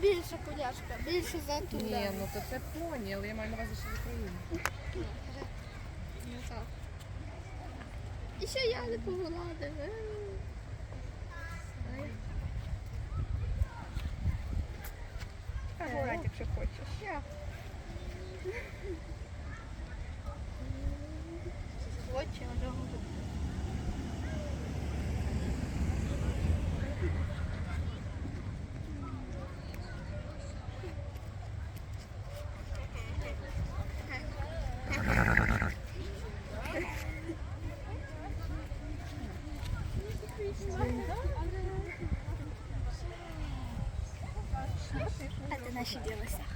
більша коняшка, більше за ту. Ні, ну то це поні, але я маю на увазі, що в Україні. Ну, так. І ще я не погладив. Гладь, Та якщо хочеш. Я. А ти наші ділися.